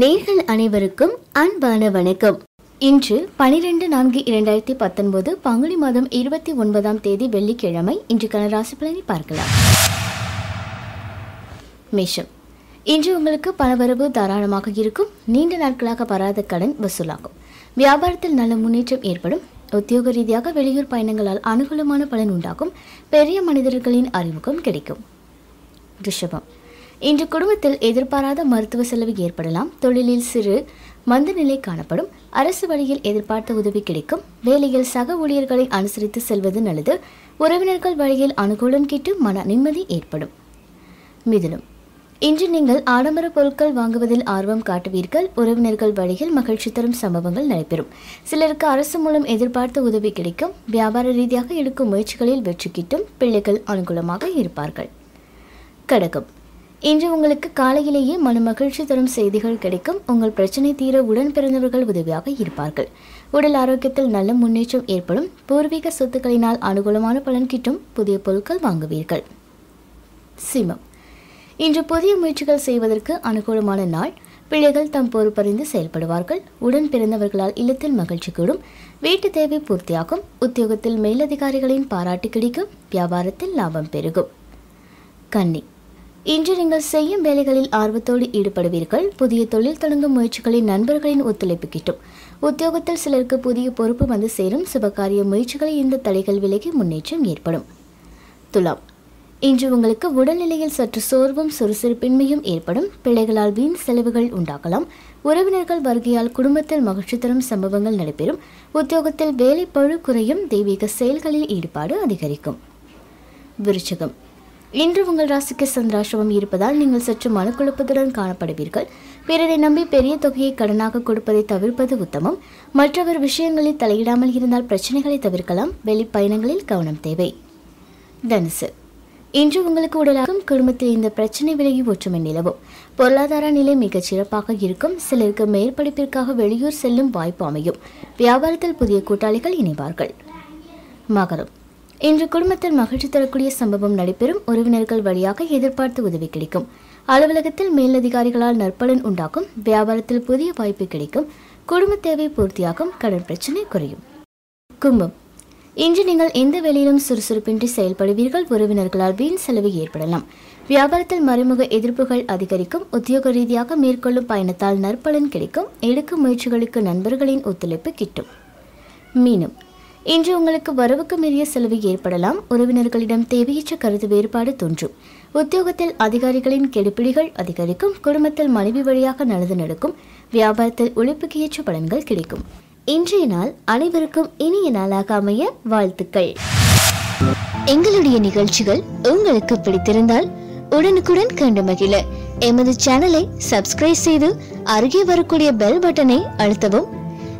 நேர்கள் அனைவருக்கும் அன்பான வணக்கம். இன்று பனிரெண்டு நான்கு இரண்டாயிரத்தி பத்தொன்பது பங்குனி மாதம் இருபத்தி ஒன்பதாம் தேதி வெள்ளிக்கிழமை இன்றுக்கான ராசி பலனை பார்க்கலாம். மேஷம். இன்று உங்களுக்கு பணவரவு தாராளமாக இருக்கும். நீண்ட நாட்களாக வராத கடன் வசூலாகும். வியாபாரத்தில் நல்ல முன்னேற்றம் ஏற்படும். உத்தியோக ரீதியாக வெளியூர் பயணங்களால் அனுகூலமான பலன் உண்டாகும். பெரிய மனிதர்களின் அறிமுகம் கிடைக்கும். ரிஷபம். இன்று குடும்பத்தில் எதிர்பாராத மருத்துவ செலவு ஏற்படலாம். தொழிலில் சிறு மந்த நிலை காணப்படும். அரசு வழியில் எதிர்பார்த்த உதவி கிடைக்கும். வேலையில் சக ஊழியர்களை அனுசரித்து செல்வது நல்லது. உறவினர்கள் வழியில் அனுகூலம் கிட்டு மன நிம்மதி ஏற்படும். மிதுனம். இன்று நீங்கள் ஆடம்பர பொருட்கள் வாங்குவதில் ஆர்வம் காட்டுவீர்கள். உறவினர்கள் வழியில் மகிழ்ச்சி தரும் சம்பவங்கள் நடைபெறும். சிலருக்கு அரசு மூலம் எதிர்பார்த்த உதவி கிடைக்கும். வியாபார ரீதியாக எடுக்கும் முயற்சிகளில் வெற்றி கிட்டும். பிள்ளைகள் அனுகூலமாக இருப்பார்கள். கடகம். இன்று உங்களுக்கு காலையிலேயே மன மகிழ்ச்சி தரும் செய்திகள் கிடைக்கும். உங்கள் பிரச்சனை தீர உடன் பிறந்தவர்கள் உதவியாக இருப்பார்கள். உடல் ஆரோக்கியத்தில் நல்ல முன்னேற்றம் ஏற்படும். பூர்வீக சொத்துக்களினால் அனுகூலமான பலன் கிட்டும். புதிய பொருட்கள் வாங்குவீர்கள். சிம்மம். இன்று புதிய முயற்சிகள் செய்வதற்கு அனுகூலமான நாள். பிள்ளைகள் தம் பொறுப்பறிந்து செயல்படுவார்கள். உடன் பிறந்தவர்களால் இல்லத்தில் மகிழ்ச்சி கூடும். வீட்டு தேவை பூர்த்தியாகும். உத்தியோகத்தில் மேலதிகாரிகளின் பாராட்டு கிடைக்கும். வியாபாரத்தில் லாபம் பெருகும். கன்னி. இன்று நீங்கள் செய்யும் வேலைகளில் ஆர்வத்தோடு ஈடுபடுவீர்கள். புதிய தொழில் தொடங்கும் முயற்சிகளின் நண்பர்களின் ஒத்துழைப்பு கிட்டும். உத்தியோகத்தில் சிலருக்கு புதிய பொறுப்பு வந்து சேரும். சுபகாரிய முயற்சிகளில் இந்த தடைகள் விலகி முன்னேற்றம் ஏற்படும். துலாம். இன்று உங்களுக்கு உடல்நிலையில் சற்று சோர்வும் சுறுசுறுப்பின்மையும் ஏற்படும். பிள்ளைகளால் வீண் செலவுகள் உண்டாகலாம். உறவினர்கள் வருகையால் குடும்பத்தில் மகிழ்ச்சி தரும் சம்பவங்கள் நடைபெறும். உத்தியோகத்தில் வேலை பழு குறையும். தெய்வீக செயல்களில் ஈடுபாடு அதிகரிக்கும். விருச்சகம். இன்று உங்கள் ராசிக்கு சந்திராசிரமம் இருப்பதால் நீங்கள் சற்று மனக்குழப்பத்துடன் காணப்படுவீர்கள். பிறரை நம்பி பெரிய தொகையை கடனாக கொடுப்பதை தவிர்ப்பது உத்தமம். மற்றவர் விஷயங்களில் தலையிடாமல் இருந்தால் பிரச்சனைகளை தவிர்க்கலாம். வெளிப்பயணங்களில் கவனம் தேவை. தனுசு. இன்று உங்களுக்கு உடலாகும் குடும்பத்தில் இந்த பிரச்சனை விலகி ஒற்றுமை நிலவும். பொருளாதார நிலை மிகச் சிறப்பாக இருக்கும். சிலருக்கு மேற்படிப்பிற்காக வெளியூர் செல்லும் வாய்ப்பு அமையும். வியாபாரத்தில் புதிய கூட்டாளிகள் இணைவார்கள். மகரம். இன்று குடும்பத்தில் மகிழ்ச்சி தரக்கூடிய சம்பவம் நடைபெறும் உறவினர்கள் வழியாக எதிர்பார்த்து உதவி கிடைக்கும். அலுவலகத்தில் மேலதிகாரிகளால் நற்பலன் உண்டாகும். வியாபாரத்தில் புதிய வாய்ப்பு கிடைக்கும். குடும்ப தேவை பூர்த்தியாகும். கடன் பிரச்சனை குறையும். கும்பம். இன்று நீங்கள் எந்த வேலையிலும் சுறுசுறுப்பின்றி செயல்படுவீர்கள். உறவினர்களால் வீண் செலவு ஏற்படலாம். வியாபாரத்தில் மறைமுக எதிர்ப்புகள் அதிகரிக்கும். உத்தியோக ரீதியாக மேற்கொள்ளும் பயணத்தால் நற்பலன் கிடைக்கும். எடுக்கும் முயற்சிகளுக்கு நண்பர்களின் ஒத்துழைப்பு கிட்டும். மீனும். இன்று உங்களுக்கு வரவுக்கு மீறிய செலவு ஏற்படலாம். உறவினர்களிடம் தேவையற்ற கருத்து வேறுபாடு தோன்றும் உத்தியோகத்தில் அதிகாரிகளின் கெடுப்பிடிகள் அதிகரிக்கும். குடும்பத்தில் மனைவி வழியாக நல்லது நடக்கும். வியாபாரத்தில் உழைப்புக்கு ஏற்ற பலன்கள் கிடைக்கும். இன்றைய நாள் அனைவருக்கும் இனிய நாளாக அமைய வாழ்த்துக்கள். எங்களுடைய நிகழ்ச்சிகள் உங்களுக்கு பிடித்திருந்தால் உடனுக்குடன் கண்டு மகிழ. எமது சேனலை சப்ஸ்கிரைப் செய்து அருகே வரக்கூடிய பெல் பட்டனை அழுத்தவும்.